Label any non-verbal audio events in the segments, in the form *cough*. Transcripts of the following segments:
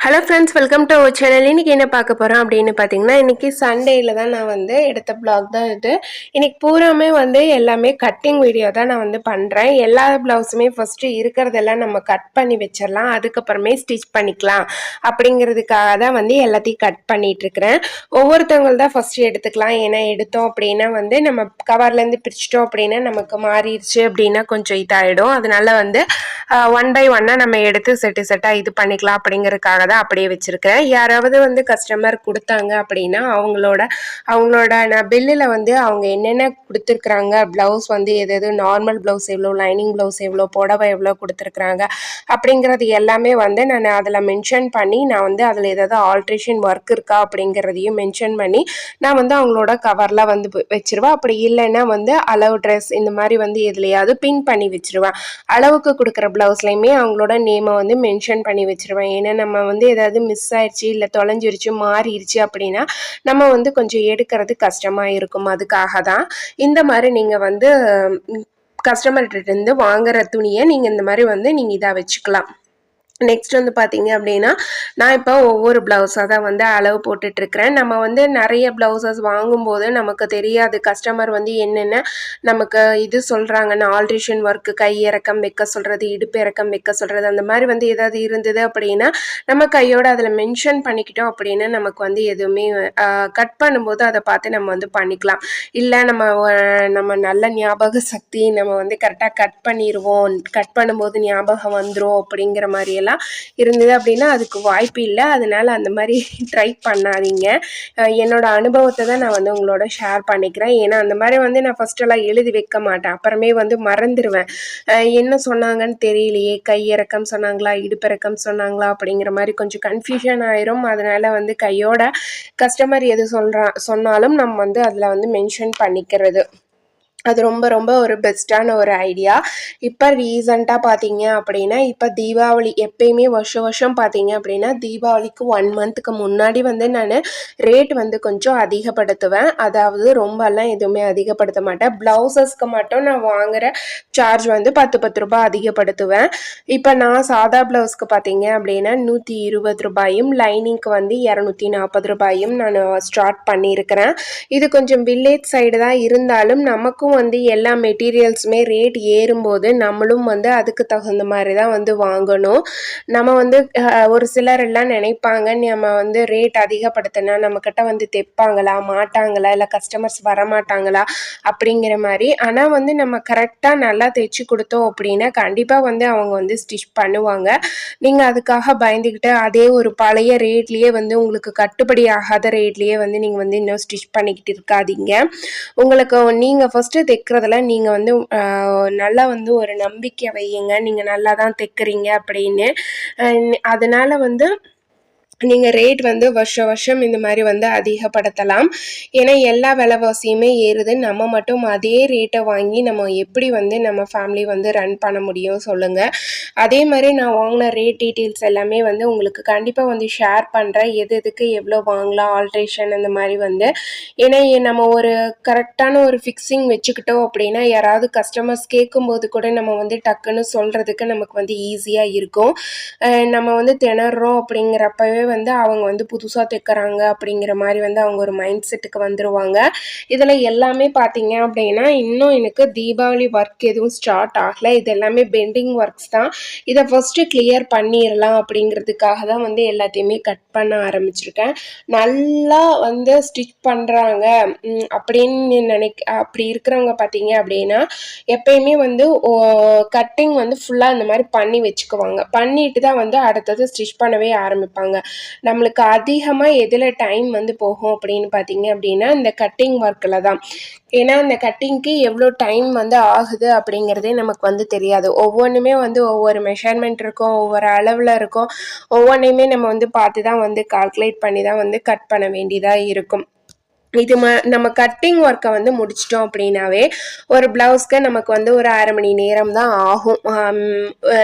Hello friends welcome to our channel இன்றைக்கி என்ன பார்க்க போகிறோம் அப்படின்னு பார்த்தீங்கன்னா இன்றைக்கி சண்டேயில் தான் நான் வந்து எடுத்த பிளாக் தான் இது. இன்றைக்கி பூராமே வந்து எல்லாமே கட்டிங் வீடியோ தான் நான் வந்து பண்ணுறேன் எல்லா ப்ளவுஸுமே ஃபஸ்ட்டு இருக்கிறதெல்லாம் நம்ம கட் பண்ணி வச்சிடலாம். அதுக்கப்புறமே ஸ்டிச் பண்ணிக்கலாம். அப்படிங்கிறதுக்காக தான் வந்து எல்லாத்தையும் கட் பண்ணிகிட்ருக்கிறேன் ஒவ்வொருத்தவங்க தான் ஃபஸ்ட்டு எடுத்துக்கலாம். ஏன்னா எடுத்தோம் அப்படின்னா வந்து நம்ம கவர்லேருந்து பிரிச்சிட்டோம் அப்படின்னா நமக்கு மாறிடுச்சு அப்படின்னா கொஞ்சம் இதாகிடும் அதனால வந்து ஒன் பை ஒன்னாக நம்ம எடுத்து செட்டு செட்டாக இது பண்ணிக்கலாம் அப்படிங்கிறதுக்காக தான் அப்படியே வச்சுருக்கேன் யாராவது வந்து கஸ்டமர் கொடுத்தாங்க அப்படின்னா அவங்களோட அவங்களோட நான் பில்லில் வந்து அவங்க என்னென்ன கொடுத்துருக்குறாங்க ப்ளவுஸ் வந்து எது எது நார்மல் ப்ளவுஸ் எவ்வளோ லைனிங் ப்ளவுஸ் எவ்வளோ புடவை எவ்வளோ கொடுத்துருக்குறாங்க அப்படிங்கிறது எல்லாமே வந்து நான் அதில் மென்ஷன் பண்ணி நான் வந்து அதில் ஏதாவது ஆல்ட்ரேஷன் ஒர்க் இருக்கா அப்படிங்கிறதையும் மென்ஷன் பண்ணி நான் வந்து அவங்களோட கவரில் வந்து வச்சிருவேன். அப்படி இல்லைன்னா வந்து அளவு ட்ரெஸ் இந்த மாதிரி வந்து எதுலையாவது பின் பண்ணி வச்சிருவேன். அளவுக்கு கொடுக்குற ப்ளவுஸ்லையுமே அவங்களோட நேமை வந்து மென்ஷன் பண்ணி வச்சிருவேன். ஏன்னா நம்ம வந்து வந்து ஏதாவது மிஸ் ஆயிடுச்சு இல்லை தொலைஞ்சிருச்சு மாறிடுச்சு அப்படின்னா நம்ம வந்து கொஞ்சம் எடுக்கிறது கஷ்டமாக இருக்கும். அதுக்காக தான் இந்த மாதிரி நீங்கள் வந்து கஸ்டமர்கிட்ட இருந்து வாங்குற துணியை நீங்கள் இந்த மாதிரி வந்து நீங்கள் இதாக வச்சுக்கலாம். நெக்ஸ்ட் வந்து பார்த்தீங்க அப்படின்னா நான் இப்போ ஒவ்வொரு ப்ளவுஸாக தான் வந்து அளவு போட்டுட்ருக்கிறேன். நம்ம வந்து நிறைய ப்ளவுசஸ் வாங்கும்போது நமக்கு தெரியாது கஸ்டமர் வந்து என்னென்ன நமக்கு இது சொல்கிறாங்கன்னு ஆல்ட்ரேஷன் ஒர்க்கு கை இறக்கம் வைக்க சொல்கிறது இடுப்பு இறக்கம் வைக்க சொல்கிறது அந்த மாதிரி வந்து ஏதாவது இருந்தது அப்படின்னா நம்ம கையோட அதில் மென்ஷன் பண்ணிக்கிட்டோம் அப்படின்னா நமக்கு வந்து எதுவுமே கட் பண்ணும்போது அதை பார்த்து நம்ம வந்து பண்ணிக்கலாம். இல்லை நம்ம நம்ம நல்ல ஞாபக சக்தி நம்ம வந்து கரெக்டாக கட் பண்ணிடுவோம் கட் பண்ணும்போது ஞாபகம் வந்துடும் அப்படிங்கிற மாதிரியெல்லாம் எல்லாம் இருந்தது அப்படின்னா அதுக்கு வாய்ப்பு இல்லை. அதனால் அந்த மாதிரி *laughs* ட்ரை பண்ணாதீங்க. என்னோட அனுபவத்தை தான் நான் வந்து உங்களோட ஷேர் பண்ணிக்கிறேன். ஏன்னா அந்த மாதிரி வந்து நான் ஃபஸ்ட்டெல்லாம் எழுதி வைக்க மாட்டேன். அப்புறமே வந்து மறந்துடுவேன் என்ன சொன்னாங்கன்னு தெரியலையே. கை இறக்கம் சொன்னாங்களா? இடுப்பிறக்கம் சொன்னாங்களா? அப்படிங்கிற மாதிரி கொஞ்சம் கன்ஃபியூஷன் ஆயிரும். அதனால் வந்து கையோட கஸ்டமர் எது சொல்கிறா சொன்னாலும் நம்ம வந்து அதில் வந்து மென்ஷன் பண்ணிக்கிறது. அது ரொம்ப ரொம்ப ஒரு பெஸ்ட்டான ஒரு ஐடியா இப்போ ரீசண்டாக பார்த்தீங்க அப்படின்னா இப்போ தீபாவளி எப்பயுமே வருஷம் வருஷம் பார்த்தீங்க அப்படின்னா தீபாவளிக்கு ஒன் மந்த்துக்கு முன்னாடி வந்து நான் ரேட் வந்து கொஞ்சம் அதிகப்படுத்துவேன். அதாவது ரொம்பலாம் எதுவுமே அதிகப்படுத்த மாட்டேன். ப்ளவுசஸ்க்கு மட்டும் நான் வாங்குகிற சார்ஜ் வந்து பத்து பத்து ரூபாய் அதிகப்படுத்துவேன். இப்போ நான் சாதா ப்ளவுஸ்க்கு பார்த்தீங்க அப்படின்னா நூற்றி இருபது ரூபாயும் லைனிங்க்கு வந்து இரநூத்தி நாற்பது ரூபாயும் நான் uh, ஸ்டார்ட் பண்ணியிருக்கிறேன் இது கொஞ்சம் வில்லேஜ் சைடு தான் இருந்தாலும் நமக்கும் வந்து எல்லா மெட்டீரியல்ஸுமே ரேட் ஏறும்போது நம்மளும் வந்து அதுக்கு தகுந்த மாதிரி தான் வந்து வாங்கணும். நம்ம வந்து ஒரு சிலர் எல்லாம் நினைப்பாங்க நம்ம வந்து ரேட் அதிகப்படுத்தினா நம்மக்கிட்ட வந்து தைப்பாங்களா மாட்டாங்களா இல்லை கஸ்டமர்ஸ் வரமாட்டாங்களா அப்படிங்கிற மாதிரி. ஆனால் வந்து நம்ம கரெக்டாக நல்லா தைச்சி கொடுத்தோம் அப்படின்னா கண்டிப்பாக வந்து அவங்க வந்து ஸ்டிச் பண்ணுவாங்க. நீங்கள் அதுக்காக பயந்துக்கிட்டு அதே ஒரு பழைய ரேட்லேயே வந்து உங்களுக்கு கட்டுப்படி ஆகாத ரேட்லேயே வந்து நீங்கள் வந்து இன்னும் ஸ்டிச் பண்ணிக்கிட்டு இருக்காதீங்க. உங்களுக்கு நீங்கள் ஃபஸ்ட்டு தைக்கிறதுல நீங்கள் வந்து நல்லா வந்து ஒரு நம்பிக்கை வையுங்க. நீங்கள் நல்லா தான் தைக்கிறீங்க அப்படின்னு. அதனால் வந்து நீங்கள் ரேட் வந்து வருஷம் வருஷம் இந்த மாதிரி வந்து அதிகப்படுத்தலாம். ஏன்னா எல்லா விலைவாசியுமே ஏறுது. நம்ம மட்டும் அதே ரேட்டை வாங்கி நம்ம எப்படி வந்து நம்ம ஃபேமிலி வந்து ரன் பண்ண முடியும் சொல்லுங்கள் அதே மாதிரி நான் வாங்கின ரேட் டீட்டெயில்ஸ் எல்லாமே வந்து உங்களுக்கு கண்டிப்பாக வந்து ஷேர் பண்ணுறேன் எது எதுக்கு எவ்வளோ வாங்கலாம் ஆல்ட்ரேஷன் அந்த மாதிரி வந்து. ஏன்னா நம்ம ஒரு கரெக்டான ஒரு ஃபிக்ஸிங் வச்சுக்கிட்டோம் அப்படின்னா யாராவது கஸ்டமர்ஸ் கேட்கும்போது கூட நம்ம வந்து டக்குன்னு சொல்கிறதுக்கு நமக்கு வந்து ஈஸியாக இருக்கும். நம்ம வந்து திணறோம் அப்படிங்கிறப்பவே வந்து அவங்க வந்து புதுசாக தைக்கிறாங்க அப்படிங்கிற மாதிரி வந்து அவங்க ஒரு மைண்ட் செட்டுக்கு வந்துடுவாங்க இதில் எல்லாமே பார்த்தீங்க அப்படின்னா இன்னும் எனக்கு தீபாவளி ஒர்க் எதுவும் ஸ்டார்ட் ஆகலை. இது எல்லாமே பெண்டிங் ஒர்க்ஸ் தான். இதை ஃபஸ்ட்டு கிளியர் பண்ணிடலாம் அப்படிங்கிறதுக்காக தான் வந்து எல்லாத்தையுமே கட் பண்ண ஆரம்பிச்சிருக்கேன். நல்லா வந்து ஸ்டிச் பண்ணுறாங்க அப்படின்னு நினைக்க அப்படி இருக்கிறவங்க பார்த்தீங்க அப்படின்னா எப்பயுமே வந்து கட்டிங் வந்து ஃபுல்லாக இந்த மாதிரி பண்ணி வச்சுக்குவாங்க. பண்ணிட்டு தான் வந்து அடுத்தது ஸ்டிச் பண்ணவே ஆரம்பிப்பாங்க. நம்மளுக்கு அதிகமாக எதில் டைம் வந்து போகும் அப்படின்னு பார்த்தீங்க அப்படின்னா இந்த கட்டிங் ஒர்க்கில் தான். ஏன்னா இந்த கட்டிங்க்கு எவ்வளோ டைம் வந்து ஆகுது அப்படிங்கிறதே நமக்கு வந்து தெரியாது. ஒவ்வொன்றுமே வந்து ஒவ்வொரு மெஷர்மெண்ட் இருக்கும் ஒவ்வொரு அளவில் இருக்கும். ஒவ்வொன்றையுமே நம்ம வந்து பார்த்து தான் வந்து கால்குலேட் பண்ணி தான் வந்து கட் பண்ண வேண்டியதாக இருக்கும். இது ம நம்ம கட்டிங் ஒர்க்கை வந்து முடிச்சிட்டோம் அப்படின்னாவே ஒரு ப்ளவுஸ்க்கு நமக்கு வந்து ஒரு அரை மணி நேரம் தான் ஆகும்.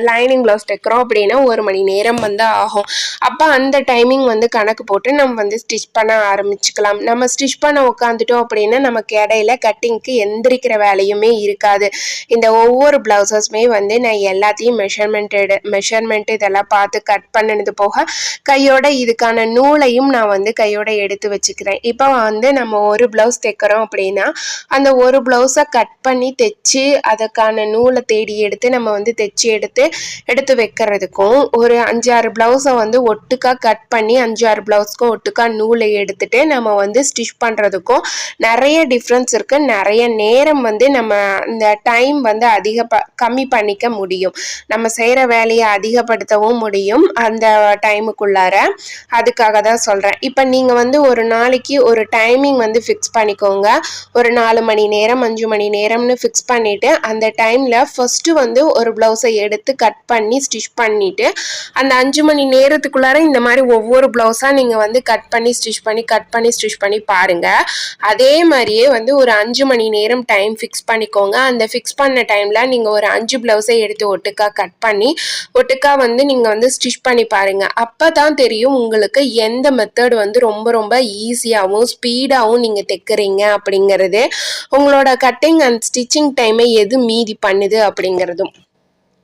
லைனிங் ப்ளவுஸ் தைக்கிறோம் அப்படின்னா ஒரு மணி நேரம் வந்து ஆகும். அப்போ அந்த டைமிங் வந்து கணக்கு போட்டு நம்ம வந்து ஸ்டிச் பண்ண ஆரம்பிச்சுக்கலாம். நம்ம ஸ்டிச் பண்ண உட்காந்துட்டோம் அப்படின்னா நமக்கு இடையில கட்டிங்க்கு எந்திரிக்கிற வேலையுமே இருக்காது. இந்த ஒவ்வொரு ப்ளவுசஸ்மே வந்து நான் எல்லாத்தையும் மெஷர்மெண்ட் எடு மெஷர்மெண்ட் இதெல்லாம் பார்த்து கட் பண்ணினது போக கையோட இதுக்கான நூலையும் நான் வந்து கையோட எடுத்து வச்சுக்கிறேன். இப்போ வந்து நம்ம ஒரு ப்ளவுஸ் தைக்கிறோம் அப்படின்னா அந்த ஒரு ப்ளவுஸை கட் பண்ணி தைச்சி அதுக்கான நூலை தேடி எடுத்து நம்ம வந்து தைச்சி எடுத்து எடுத்து வைக்கிறதுக்கும் ஒரு அஞ்சாறு ப்ளவுஸை வந்து ஒட்டுக்கா கட் பண்ணி அஞ்சாறு ப்ளவுஸ்க்கும் ஒட்டுக்கா நூலை எடுத்துட்டு நம்ம வந்து ஸ்டிச் பண்ணுறதுக்கும் நிறைய டிஃப்ரென்ஸ் இருக்குது நிறைய நேரம் வந்து நம்ம இந்த டைம் வந்து அதிக ப கம்மி பண்ணிக்க முடியும். நம்ம செய்கிற வேலையை அதிகப்படுத்தவும் முடியும் அந்த டைமுக்குள்ளார அதுக்காக தான் சொல்கிறேன் இப்போ நீங்கள் வந்து ஒரு நாளைக்கு ஒரு டைம் டைமிங் வந்து ஃபிக்ஸ் பண்ணிக்கோங்க. ஒரு நாலு மணி நேரம் அஞ்சு மணி நேரம்னு ஃபிக்ஸ் பண்ணிவிட்டு அந்த டைமில் ஃபஸ்ட்டு வந்து ஒரு ப்ளவுஸை எடுத்து கட் பண்ணி ஸ்டிச் பண்ணிவிட்டு அந்த அஞ்சு மணி நேரத்துக்குள்ளார இந்த மாதிரி ஒவ்வொரு ப்ளவுஸாக நீங்கள் வந்து கட் பண்ணி ஸ்டிச் பண்ணி கட் பண்ணி ஸ்டிச் பண்ணி பாருங்கள் அதே மாதிரியே வந்து ஒரு அஞ்சு மணி நேரம் டைம் ஃபிக்ஸ் பண்ணிக்கோங்க. அந்த ஃபிக்ஸ் பண்ண டைமில் நீங்கள் ஒரு அஞ்சு ப்ளவுஸை எடுத்து ஒட்டுக்கா கட் பண்ணி ஒட்டுக்கா வந்து நீங்கள் வந்து ஸ்டிச் பண்ணி பாருங்கள் அப்போ தான் தெரியும் உங்களுக்கு எந்த மெத்தட் வந்து ரொம்ப ரொம்ப ஈஸியாகவும் ஸ்பீடாக ஸ்பீடாகவும் நீங்கள் தைக்கிறீங்க அப்படிங்கிறது உங்களோட கட்டிங் அண்ட் ஸ்டிச்சிங் டைமை எது மீதி பண்ணுது அப்படிங்கிறதும்.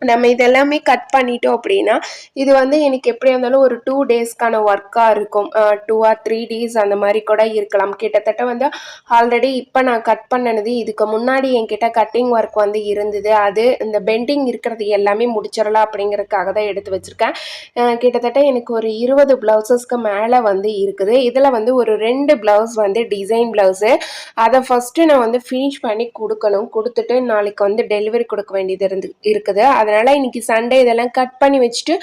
நம்ம இதெல்லாமே கட் பண்ணிட்டோம் அப்படின்னா இது வந்து எனக்கு எப்படியா இருந்தாலும் ஒரு டூ டேஸ்க்கான ஒர்க்காக இருக்கும். டூ ஆர் த்ரீ டேஸ் அந்த மாதிரி கூட இருக்கலாம். கிட்டத்தட்ட வந்து ஆல்ரெடி இப்போ நான் கட் பண்ணினது இதுக்கு முன்னாடி என்கிட்ட கட்டிங் ஒர்க் வந்து இருந்தது. அது இந்த பெண்டிங் இருக்கிறது எல்லாமே முடிச்சிடலாம் அப்படிங்கிறதுக்காக தான் எடுத்து வச்சுருக்கேன். கிட்டத்தட்ட எனக்கு ஒரு இருபது ப்ளவுசஸ்க்கு மேலே வந்து இருக்குது. இதில் வந்து ஒரு ரெண்டு ப்ளவுஸ் வந்து டிசைன் ப்ளவுஸு அதை ஃபஸ்ட்டு நான் வந்து ஃபினிஷ் பண்ணி கொடுக்கணும். கொடுத்துட்டு நாளைக்கு வந்து டெலிவரி கொடுக்க வேண்டியது இருந்து இருக்குது. அதை அதனால் இன்றைக்கி சண்டே இதெல்லாம் கட் பண்ணி வச்சுட்டு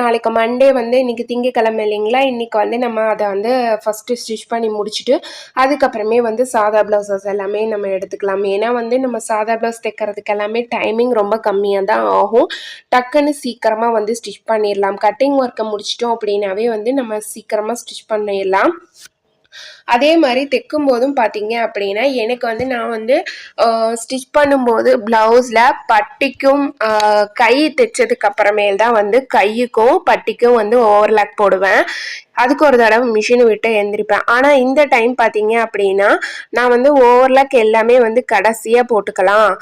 நாளைக்கு மண்டே வந்து இன்றைக்கி திங்கக்கிழமை இல்லைங்களா? இன்றைக்கி வந்து நம்ம அதை வந்து ஃபஸ்ட்டு ஸ்டிச் பண்ணி முடிச்சுட்டு அதுக்கப்புறமே வந்து சாதா ப்ளவுசஸ் எல்லாமே நம்ம எடுத்துக்கலாம். ஏன்னா வந்து நம்ம சாதா ப்ளவுஸ் தைக்கிறதுக்கு எல்லாமே டைமிங் ரொம்ப கம்மியாக தான் ஆகும். டக்குன்னு சீக்கிரமாக வந்து ஸ்டிச் பண்ணிடலாம். கட்டிங் ஒர்க்கை முடிச்சிட்டோம் அப்படின்னாவே வந்து நம்ம சீக்கிரமாக ஸ்டிச் பண்ணிடலாம். அதே மாதிரி தைக்கும் போதும் பார்த்தீங்க அப்படின்னா எனக்கு வந்து நான் வந்து ஸ்டிச் பண்ணும்போது ப்ளவுஸில் பட்டிக்கும் கை தைச்சதுக்கு அப்புறமேல் தான் வந்து கையுக்கும் பட்டிக்கும் வந்து ஓவர்லாக் போடுவேன். அதுக்கு ஒரு தடவை மிஷின் விட்டு எழுந்திரிப்பேன் ஆனால் இந்த டைம் பார்த்தீங்க அப்படின்னா நான் வந்து ஓவர்லாக் எல்லாமே வந்து கடைசியாக போட்டுக்கலாம்.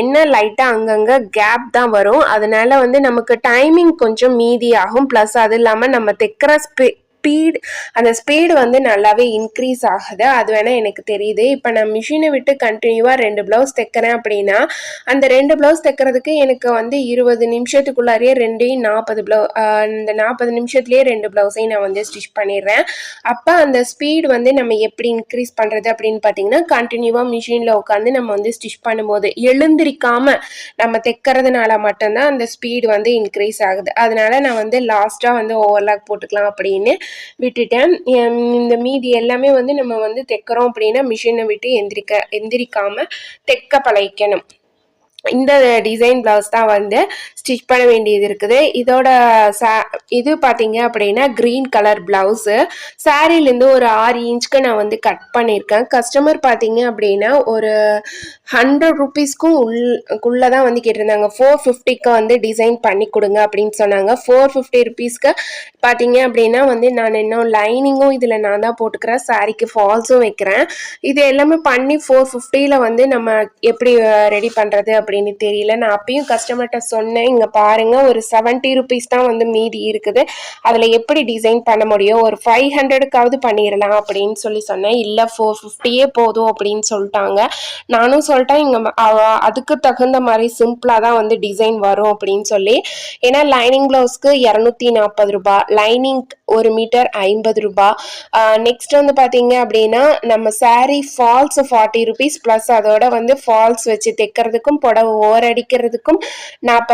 என்ன லைட்டாக அங்கங்கே கேப் தான் வரும். அதனால வந்து நமக்கு டைமிங் கொஞ்சம் மீதி ஆகும். ப்ளஸ் அது இல்லாமல் நம்ம தைக்கிற ஸ்பே ஸ்பீடு அந்த ஸ்பீடு வந்து நல்லாவே இன்க்ரீஸ் ஆகுது. அது வேணால் எனக்கு தெரியுது. இப்போ நான் மிஷினை விட்டு கண்டினியூவாக ரெண்டு ப்ளவுஸ் தைக்கிறேன் அப்படின்னா அந்த ரெண்டு ப்ளவுஸ் தைக்கிறதுக்கு எனக்கு வந்து இருபது நிமிஷத்துக்குள்ளாரியே ரெண்டையும் நாற்பது ப்ளவு இந்த நாற்பது நிமிஷத்துலேயே ரெண்டு ப்ளவுஸையும் நான் வந்து ஸ்டிச் பண்ணிடுறேன். அப்போ அந்த ஸ்பீடு வந்து நம்ம எப்படி இன்க்ரீஸ் பண்ணுறது அப்படின்னு பார்த்தீங்கன்னா கண்டினியூவாக மிஷினில் உட்காந்து நம்ம வந்து ஸ்டிச் பண்ணும்போது எழுந்திரிக்காமல் நம்ம தைக்கிறதுனால மட்டும்தான் அந்த ஸ்பீடு வந்து இன்க்ரீஸ் ஆகுது. அதனால நான் வந்து லாஸ்ட்டாக வந்து ஓவர்லாக் போட்டுக்கலாம் அப்படின்னு விட்டுட்டேன். இந்த மீதி எல்லாமே வந்து நம்ம வந்து தைக்கிறோம் அப்படின்னா மிஷினை விட்டு எந்திரிக்க எந்திரிக்காமல் தைக்க பழகிக்கணும். இந்த டிசைன் ப்ளவுஸ் தான் வந்து ஸ்டிச் பண்ண வேண்டியது இருக்குது. இதோட சா இது பார்த்தீங்க அப்படின்னா க்ரீன் கலர் பிளவுஸு சாரீலேருந்து ஒரு ஆறு இன்ச்சுக்கு நான் வந்து கட் பண்ணியிருக்கேன். கஸ்டமர் பார்த்தீங்க அப்படின்னா ஒரு ஹண்ட்ரட் ருபீஸ்க்கும் உள்ள தான் வந்து கேட்டிருந்தாங்க. ஃபோர் ஃபிஃப்டிக்கு வந்து டிசைன் பண்ணி கொடுங்க அப்படின்னு சொன்னாங்க. ஃபோர் ஃபிஃப்டி ருபீஸ்க்கு பார்த்தீங்க அப்படின்னா வந்து நான் இன்னும் லைனிங்கும் இதில் நான் தான் போட்டுக்கிறேன். சாரீக்கு ஃபால்ஸும் வைக்கிறேன். இது எல்லாமே பண்ணி ஃபோர் ஃபிஃப்டியில் வந்து நம்ம எப்படி ரெடி பண்ணுறது அப்படின்னு அப்படின்னு தெரியல. நான் அப்பயும் கஸ்டமர்கிட்ட சொன்னேன் இங்கே பாருங்கள் ஒரு செவன்ட்டி ருபீஸ் தான் வந்து மீதி இருக்குது. அதில் எப்படி டிசைன் பண்ண முடியும்? ஒரு ஃபைவ் ஹண்ட்ரடுக்காவது பண்ணிடலாம் அப்படின்னு சொல்லி சொன்னேன். இல்லை ஃபோர் ஃபிஃப்டியே போதும் அப்படின்னு சொல்லிட்டாங்க. நானும் சொல்லிட்டேன் இங்கே அதுக்கு தகுந்த மாதிரி சிம்பிளாக தான் வந்து டிசைன் வரும் அப்படின்னு சொல்லி. ஏன்னா லைனிங் ப்ளவுஸ்க்கு இரநூத்தி நாற்பது ரூபாய் லைனிங் ஒரு மீட்டர் ஐம்பது ரூபாய் நெக்ஸ்ட் வந்து பார்த்தீங்க அப்படின்னா நம்ம sari falls forty rupees plus அதோட வந்து ஃபால்ஸ் வச்சு தைக்கிறதுக்கும் புடவை ஓரடிக்கிறதுக்கும் நாற்ப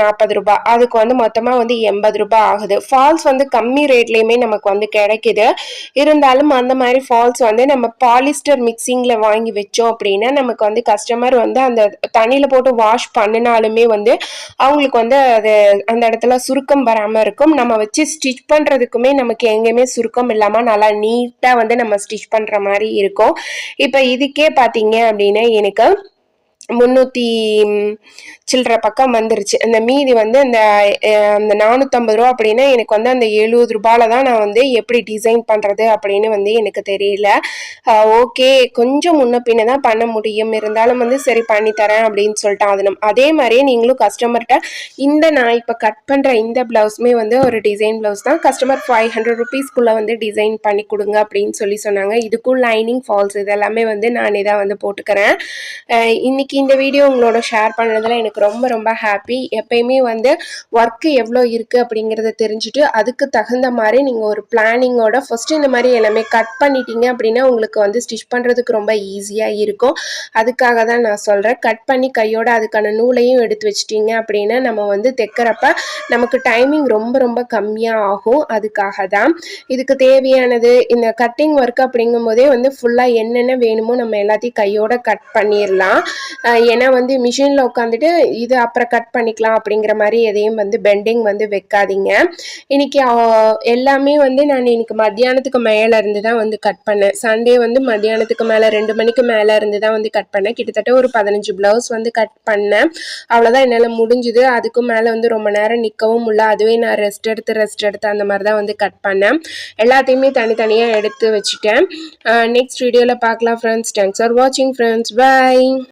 நாற்பது ரூபாய் அதுக்கு வந்து மொத்தமாக வந்து எண்பது ரூபாய் ஆகுது. ஃபால்ஸ் வந்து கம்மி ரேட்லேயுமே நமக்கு வந்து கிடைக்குது. இருந்தாலும் அந்த மாதிரி ஃபால்ஸ் வந்து நம்ம பாலிஸ்டர் மிக்சிங்கில் வாங்கி வச்சோம் அப்படின்னா நமக்கு வந்து கஸ்டமர் வந்து அந்த தண்ணியில் போட்டு வாஷ் பண்ணினாலுமே வந்து அவங்களுக்கு வந்து அது அந்த இடத்துல சுருக்கம் வராமல் இருக்கும். நம்ம வச்சு ஸ்டிச் பண்ணி பண்ணுறதுக்குமே நமக்கு எங்கேயுமே சுருக்கம் இல்லாமல் நல்லா நீட்டாக வந்து நம்ம ஸ்டிச் பண்ணுற மாதிரி இருக்கும். இப்போ இதுக்கே பார்த்தீங்க அப்படின்னா எனக்கு முந்நூற்றி சில்லற பக்கம் வந்துருச்சு. அந்த மீதி வந்து அந்த அந்த நானூற்றம்பது ரூபா அப்படின்னா எனக்கு வந்து அந்த எழுபது ரூபாயில் தான் நான் வந்து எப்படி டிசைன் பண்ணுறது அப்படின்னு வந்து எனக்கு தெரியல. ஓகே கொஞ்சம் முன்ன பின்ன தான் பண்ண முடியும். இருந்தாலும் வந்து சரி பண்ணித்தரேன் அப்படின்னு சொல்லிட்டு அது நம் அதே மாதிரியே நீங்களும் கஸ்டமர்கிட்ட இந்த நான் இப்போ கட் பண்ணுற இந்த ப்ளவுஸுமே வந்து ஒரு டிசைன் ப்ளவுஸ் தான். கஸ்டமர் ஃபைவ் ஹண்ட்ரட் ருபீஸ்க்குள்ளே வந்து டிசைன் பண்ணி கொடுங்க அப்படின்னு சொல்லி சொன்னாங்க. இதுக்கும் லைனிங் ஃபால்ஸ் இதெல்லாமே வந்து நானே தான் வந்து போட்டுக்கிறேன். இன்னைக்கு இந்த வீடியோ உங்களோட ஷேர் பண்ணதில் எனக்கு ரொம்ப ரொம்ப ஹாப்பி எப்பயுமே வந்து ஒர்க்கு எவ்வளோ இருக்குது அப்படிங்கிறத தெரிஞ்சுட்டு அதுக்கு தகுந்த மாதிரி நீங்கள் ஒரு பிளானிங்கோட ஃபஸ்ட்டு இந்த மாதிரி எல்லாமே கட் பண்ணிட்டீங்க அப்படின்னா உங்களுக்கு வந்து ஸ்டிச் பண்ணுறதுக்கு ரொம்ப ஈஸியாக இருக்கும். அதுக்காக தான் நான் சொல்கிறேன் கட் பண்ணி கையோட அதுக்கான நூலையும் எடுத்து வச்சிட்டிங்க அப்படின்னா நம்ம வந்து தைக்கிறப்ப நமக்கு டைமிங் ரொம்ப ரொம்ப கம்மியாக ஆகும். அதுக்காக தான். இதுக்கு தேவையானது இந்த கட்டிங் ஒர்க் அப்படிங்கும் போதே வந்து ஃபுல்லாக என்னென்ன வேணுமோ நம்ம எல்லாத்தையும் கையோட கட் பண்ணிடலாம் ஏன்னா வந்து மிஷினில் உட்காந்துட்டு இது அப்புறம் கட் பண்ணிக்கலாம் அப்படிங்கிற மாதிரி எதையும் வந்து பெண்டிங் வந்து வைக்காதீங்க. இன்னைக்கு எல்லாமே வந்து நான் இன்னைக்கு மத்தியானத்துக்கு மேலே இருந்து தான் வந்து கட் பண்ணேன். சண்டே வந்து மத்தியானத்துக்கு மேலே ரெண்டு மணிக்கு மேலே இருந்து தான் வந்து கட் பண்ணேன். கிட்டத்தட்ட ஒரு பதினஞ்சு ப்ளவுஸ் வந்து கட் பண்ணேன். அவ்வளோதான் என்னால் முடிஞ்சுது. அதுக்கும் மேலே வந்து ரொம்ப நேரம் நிற்கவும் முடியல. அதுவே நான் ரெஸ்ட் எடுத்து ரெஸ்ட் எடுத்து அந்த மாதிரி தான் வந்து கட் பண்ணேன். எல்லாத்தையுமே தனித்தனியாக எடுத்து வச்சுட்டேன். நெக்ஸ்ட் வீடியோவில் பார்க்கலாம் ஃப்ரெண்ட்ஸ் தேங்க்ஸ் ஃபார் வாட்சிங் ஃப்ரெண்ட்ஸ் பை